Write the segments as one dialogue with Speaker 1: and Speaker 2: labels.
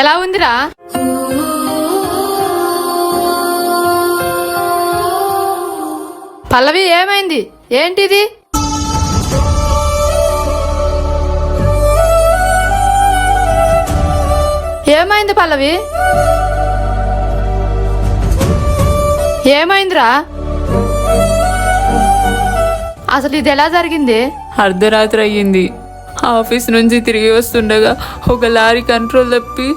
Speaker 1: ఎలా ఉందిరా? పల్లవి ఏమైంది? ఏంటిది? ఏమైంది పల్లవి? ఏమైందిరా? అసలు ఇది ఎలా జరిగింది?
Speaker 2: అర్ధరాత్రి అయ్యింది. ఆఫీస్ నుంచి తిరిగి వస్తుండగా ఒక లారీ కంట్రోల్ తప్పి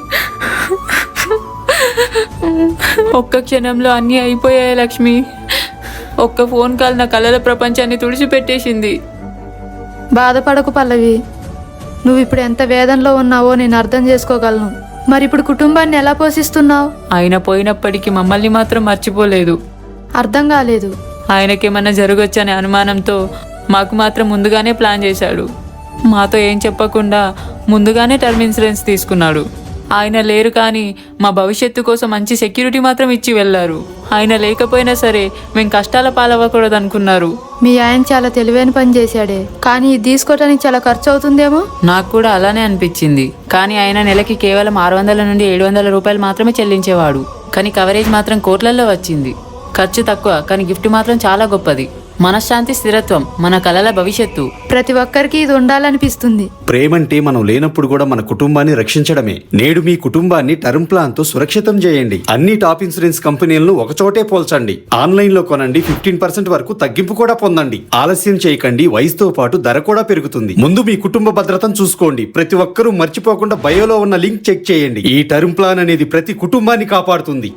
Speaker 2: ఒక్క క్షణంలో అన్నీ అయిపోయాయి లక్ష్మి. ఒక్క ఫోన్ కాల్ నా కలల ప్రపంచాన్ని తుడిచిపెట్టేసింది.
Speaker 1: బాధపడకు పల్లవి. నువ్వు ఇప్పుడు ఎంత వేదనలో ఉన్నావో నేను అర్థం చేసుకోగలను. మరి ఇప్పుడు కుటుంబాన్ని ఎలా పోషిస్తున్నావు?
Speaker 2: ఆయన పోయినప్పటికీ మమ్మల్ని మాత్రం మర్చిపోలేదు.
Speaker 1: అర్థం కాలేదు.
Speaker 2: ఆయనకేమన్నా జరగొచ్చనే అనుమానంతో మాకు మాత్రం ముందుగానే ప్లాన్ చేశాడు. మాతో ఏం చెప్పకుండా ముందుగానే టర్మ్ ఇన్సూరెన్స్ తీసుకున్నాడు. ఆయన లేరు కానీ మా భవిష్యత్తు కోసం మంచి సెక్యూరిటీ మాత్రం ఇచ్చి వెళ్ళారు. ఆయన లేకపోయినా సరే మేము కష్టాల పాలవ్వకూడదు అనుకున్నారు
Speaker 1: మీ ఆయన చాలా తెలివైన పని చేశాడే. కానీ ఇది తీసుకోవడానికి చాలా ఖర్చు అవుతుందేమో
Speaker 2: నాకు కూడా అలానే అనిపించింది. కానీ ఆయన నెలకి కేవలం ఆరు వందల నుండి ఏడు వందల రూపాయలు మాత్రమే చెల్లించేవాడు. కానీ కవరేజ్ మాత్రం కోట్లల్లో వచ్చింది. ఖర్చు తక్కువ కానీ గిఫ్ట్ మాత్రం చాలా గొప్పది. మనశ్శాంతి స్థిరత్వం మన కలల భవిష్యత్తు.
Speaker 1: ప్రతి ఒక్కరికి ఇది ఉండాలనిపిస్తుంది.
Speaker 3: ప్రేమంటే మనం లేనప్పుడు కూడా మన కుటుంబాన్ని రక్షించడమే. నేడు మీ కుటుంబాన్ని టర్మ్ ప్లాన్తో సురక్షితం చేయండి. అన్ని టాప్ ఇన్సూరెన్స్ కంపెనీలను ఒకచోటే పోల్చండి. ఆన్లైన్లో కొనండి ఫిఫ్టీన్ పర్సెంట్ వరకు తగ్గింపు కూడా పొందండి. ఆలస్యం చేయకండి వయసుతో పాటు ధర కూడా పెరుగుతుంది. ముందు మీ కుటుంబ భద్రతను చూసుకోండి. ప్రతి ఒక్కరూ మర్చిపోకుండా బయోలో ఉన్న లింక్ చెక్ చేయండి. ఈ టర్మ్ ప్లాన్ అనేది ప్రతి కుటుంబాన్ని కాపాడుతుంది.